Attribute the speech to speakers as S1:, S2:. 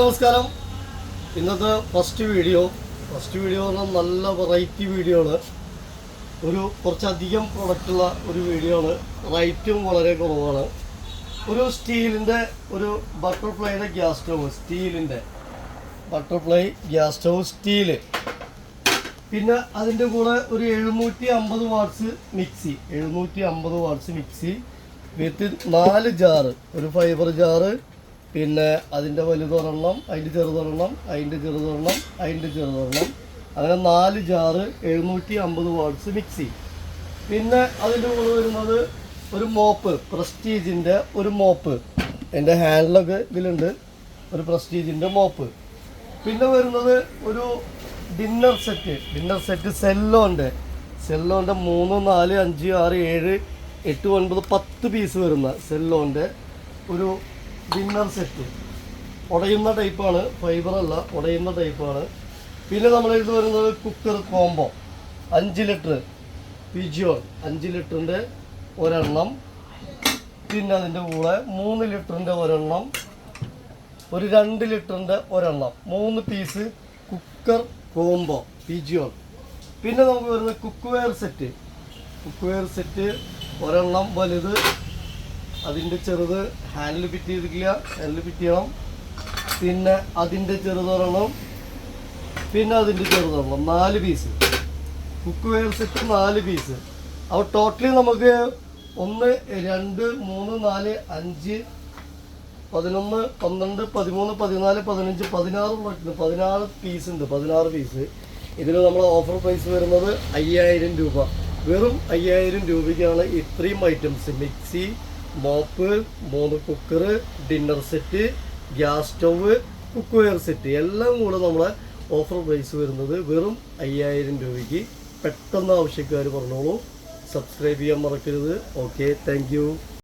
S1: നമസ്കാരം. ഇന്നത്തെ first video first video പറഞ്ഞാൽ നല്ല വെറൈറ്റി വീഡിയോ ആണ്. ഒരു കുറച്ചധികം പ്രൊഡക്റ്റുള്ള ഒരു വീഡിയോ ആണ്. റേറ്റും വളരെ കുറവാണ്. ഒരു സ്റ്റീലിന്റെ ഒരു ബട്ടർഫ്ലൈയുടെ ഗ്യാസ് സ്റ്റവ് സ്റ്റീലിന്റെ ബട്ടർഫ്ലൈ ഗ്യാസ് സ്റ്റവ് സ്റ്റീൽ പിന്നെ അതിന്റെ കൂടെ ഒരു എഴുന്നൂറ്റി അമ്പത് വാട്ട്സ് മിക്സി എഴുന്നൂറ്റി അമ്പത് വാട്ട്സ് മിക്സി വിത്ത് നാല് ജാറ് ഒരു ഫൈബർ ജാറ് പിന്നെ അതിന്റെ വലുതൊരെണ്ണം അതിന്റെ ചെറുതൊരെണ്ണം അതിന്റെ ചെറുതൊരെണ്ണം അതിന്റെ ചെറുതൊരെണ്ണം. അങ്ങനെ നാല് ജാറ് എഴുന്നൂറ്റി അമ്പത് വാട്ട്സ് മിക്സി പിന്നെ അതിന്റെ കൂടെ വരുന്നത് ഒരു മോപ്പ് പ്രസ്റ്റീജിന്റെ ഒരു മോപ്പ്. എന്റെ ഹാൻഡിലൊക്കെ ഇതിലുണ്ട്. ഒരു പ്രസ്റ്റീജിന്റെ മോപ്പ്. പിന്നെ വരുന്നത് ഒരു ഡിന്നർ സെറ്റ് ഡിന്നർ സെറ്റ് സെല്ലോന്റെ. സെല്ലോന്റെ മൂന്ന് നാല് അഞ്ച് ആറ് ഏഴ് എട്ട് ഒൻപത് പത്ത് പീസ് വരുന്ന സെല്ലോന്റെ ഒരു ഡിന്നർ സെറ്റ്. ഉടയുന്ന ടൈപ്പാണ് ഫൈബർ ഉടയുന്ന ടൈപ്പാണ്. പിന്നെ നമ്മൾ ഇത് വരുന്നത് കുക്കർ കോംബോ അഞ്ച് ലിറ്റർ പിജിയോൺ അഞ്ച് ലിറ്ററിന്റെ ഒരെണ്ണം. പിന്നെ അതിന്റെ കൂടെ മൂന്ന് ലിറ്ററിന്റെ ഒരെണ്ണം. ഒരു രണ്ട് ലിറ്ററിന്റെ ഒരെണ്ണം. മൂന്ന് പീസ് കുക്കർ കോംബോ പിജിയോൺ പിന്നെ നമുക്ക് വരുന്നത് cookware set cookware set ഒരെണ്ണം വലുത് അതിന്റെ ചെറുത് ഹാൻഡിൽ ഫിറ്റ് ചെയ്തിട്ടില്ല ഹാൻഡിൽ ഫിറ്റ് ചെയ്യണം. പിന്നെ അതിന്റെ ചെറുതൊരെണ്ണം പിന്നെ അതിന്റെ ചെറുതൊരെണ്ണം നാല് പീസ് കുക്ക് വെയർ സെറ്റ് നാല് പീസ് അപ്പോൾ ടോട്ടലി നമുക്ക് ഒന്ന് രണ്ട് മൂന്ന് നാല് അഞ്ച് പതിനൊന്ന് പന്ത്രണ്ട് പതിമൂന്ന് പതിനാല് പതിനഞ്ച് പതിനാറ് ഉണ്ട്. പതിനാറ് പീസ് ഉണ്ട് പതിനാറ് പീസ് ഇതിൽ നമ്മൾ ഓഫർ പ്രൈസ് വരുന്നത് അയ്യായിരം രൂപ. വെറും അയ്യായിരം രൂപയ്ക്കാണ് ഇത്രയും ഐറ്റംസ് മിക്സി മോപ്പ് മൂന്ന് cooker dinner set gas stove cookware set എല്ലാം കൂടെ നമ്മളെ ഓഫർ പ്രൈസ് വരുന്നത് വെറും അയ്യായിരം രൂപയ്ക്ക്. പെട്ടെന്ന് ആവശ്യക്കാർ പറഞ്ഞോളൂ. സബ്സ്ക്രൈബ് ചെയ്യാൻ മറക്കരുത്. Okay thank